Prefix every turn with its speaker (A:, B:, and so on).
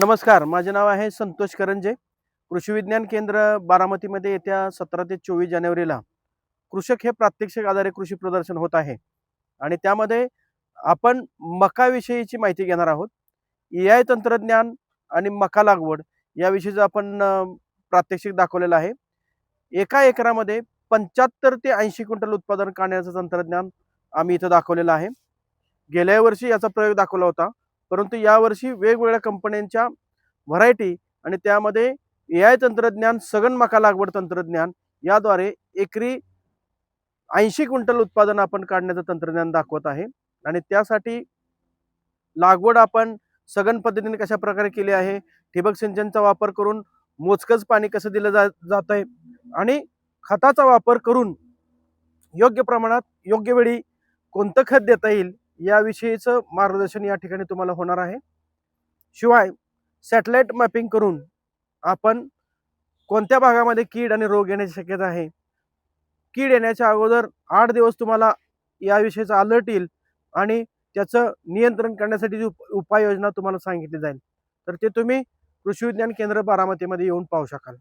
A: नमस्कार माझे नाव आहे संतोष करंजे. कृषी विज्ञान केंद्र बारामतीमध्ये येत्या सतरा ते चोवीस जानेवारीला कृषक हे प्रात्यक्षिक आधारे कृषी प्रदर्शन होत आहे. आणि त्यामध्ये आपण मकाविषयीची माहिती घेणार आहोत. ए आय तंत्रज्ञान आणि मका लागवड याविषयीचं आपण प्रात्यक्षिक दाखवलेलं आहे. एका एकरामध्ये पंच्याहत्तर ते ऐंशी क्विंटल उत्पादन काढण्याचं तंत्रज्ञान आम्ही इथं दाखवलेलं आहे. गेल्या वर्षी याचा प्रयोग दाखवला होता. परंतु यावर्षी वेगवेगळ्या कंपन्यांच्या व्हरायटी आणि त्यामध्ये ए आय तंत्रज्ञान सघन मका लागवड तंत्रज्ञान याद्वारे एकरी ऐंशी क्विंटल उत्पादन आपण काढण्याचं तंत्रज्ञान दाखवत आहे. आणि त्यासाठी लागवड आपण सघन पद्धतीने कशा प्रकारे केली आहे ठिबक सिंचनचा वापर करून मोजकच पाणी कसं दिलं जा जात आहे आणि खताचा वापर करून योग्य प्रमाणात योग्य वेळी कोणतं खत देता येईल याविषयीचं मार्गदर्शन या ठिकाणी तुम्हाला होणार आहे. शिवाय सॅटेलाईट मॅपिंग करून आपण कोणत्या भागामध्ये कीड आणि रोग येण्याची शक्यता आहे? कीड येण्याच्या अगोदर आठ दिवस तुम्हाला याविषयीचा अलर्ट येईल आणि त्याचं नियंत्रण करण्यासाठी जी उप उपाययोजना तुम्हाला सांगितली जाईल. तर ते तुम्ही कृषी विज्ञान केंद्र बारामतीमध्ये येऊन पाहू शकाल.